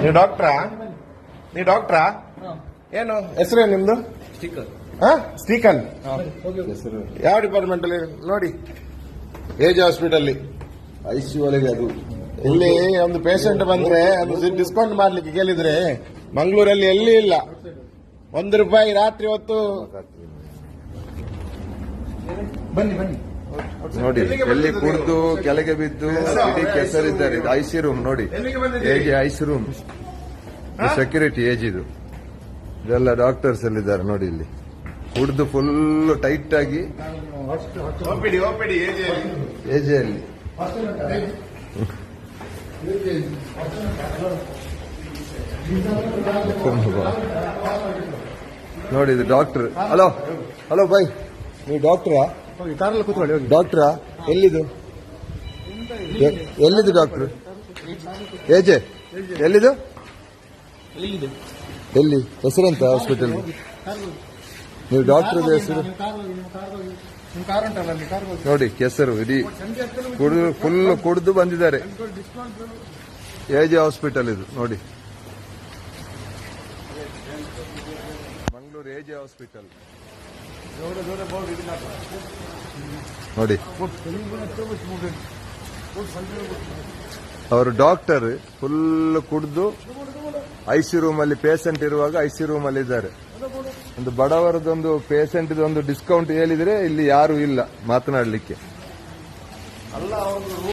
ನೀವು ಡಾಕ್ಟ್ರಾ? ನೀವು ಡಾಕ್ಟ್ರಾ? ಏನು? ಹೆಸರೇನು ನಿಮ್ದು? ಹಾ ಸ್ಟೀಕನ್. ಯಾವ ಡಿಪಾರ್ಟ್ಮೆಂಟ್ ಅಲ್ಲಿ ನೋಡಿ. ಏಜ್ ಹಾಸ್ಪಿಟಲ್ ಸಿ ಒಳಗೆ ಅದು. ಇಲ್ಲಿ ಒಂದು ಪೇಷಂಟ್ ಬಂದ್ರೆ ಅದು ಡಿಸ್ಕೌಂಟ್ ಮಾಡ್ಲಿಕ್ಕೆ ಕೇಳಿದ್ರೆ ಮಂಗಳೂರಲ್ಲಿ ಎಲ್ಲಿ ಇಲ್ಲ. ಒಂದು ರೂಪಾಯಿ ರಾತ್ರಿ ಹೊತ್ತು ಬನ್ನಿ ಬನ್ನಿ. ನೋಡಿ ಎಲ್ಲಿ ಕುಡಿದು ಕೆಳಗೆ ಬಿದ್ದು ಇಡೀ ಕೆಸರಿದ್ದಾರೆ. ಇದು ಐಸಿ ರೂಮ್ ನೋಡಿ? ಹೇಗೆ ಐಸಿ ರೂಮ್? ಸೆಕ್ಯೂರಿಟಿ ಏಜ್ ಇದು. ಇದೆಲ್ಲ ಡಾಕ್ಟರ್ಸ್ ಎಲ್ಲಿದ್ದಾರೆ ನೋಡಿ ಇಲ್ಲಿ. ಕುಡಿದು ಫುಲ್ ಟೈಟ್ ಆಗಿ. ಓಪಿಡಿ ಓಪಿಡಿ ಏಜ್ ಅಲ್ಲಿ ನೋಡಿ ಇದು ಡಾಕ್ಟರ್ ಹಲೋ ಹಲೋ ಬಾಯ್ ನೀವು ಡಾಕ್ಟ್ರಾ ಕಾರಲ್ಲಿ ಕೂತ್ಕೊಳ್ಳಿ ಹೋಗಿ. ಡಾಕ್ಟ್ರಾ ಎಲ್ಲಿದು? A- ಎಲ್ಲಿದು doctor ಏಜೆ ಎಲ್ಲಿದು? ಎಲ್ಲಿ ಹೆಸರಂತ ಹಾಸ್ಪಿಟಲ್ ನೀವು ಡಾಕ್ಟರ್ ಹೆಸರು? ನಿಮ್ಮ ಕಾರ್ ಉಂಟಲ್ಲ ಅಲ್ಲಿ ಕಾರ್ ಹೋಗಿ. ನೋಡಿ ಕೆಸರು ಇಡೀ ಕುಡಿದು ಫುಲ್ ಕುಡಿದು ಬಂದಿದ್ದಾರೆ. ಎಜೆ ಹಾಸ್ಪಿಟಲ್ ಇದು ನೋಡಿ. ಮಂಗಳೂರು ಎಜೆ ಹಾಸ್ಪಿಟಲ್ ನೋಡಿ. ಅವರು ಡಾಕ್ಟರ್ ಫುಲ್ ಕುಡಿದು ಐಸಿ ರೂಮ್ ಅಲ್ಲಿ ಪೇಷಂಟ್ ಇರುವಾಗ ಐಸಿ ರೂಮ್ ಅಲ್ಲಿ ಇದ್ದಾರೆ. ಒಂದು ಬಡವರದೊಂದು ಪೇಷಂಟ್ ಒಂದು ಡಿಸ್ಕೌಂಟ್ ಹೇಳಿದ್ರೆ ಇಲ್ಲಿ ಯಾರು ಇಲ್ಲ ಮಾತನಾಡಲಿಕ್ಕೆ.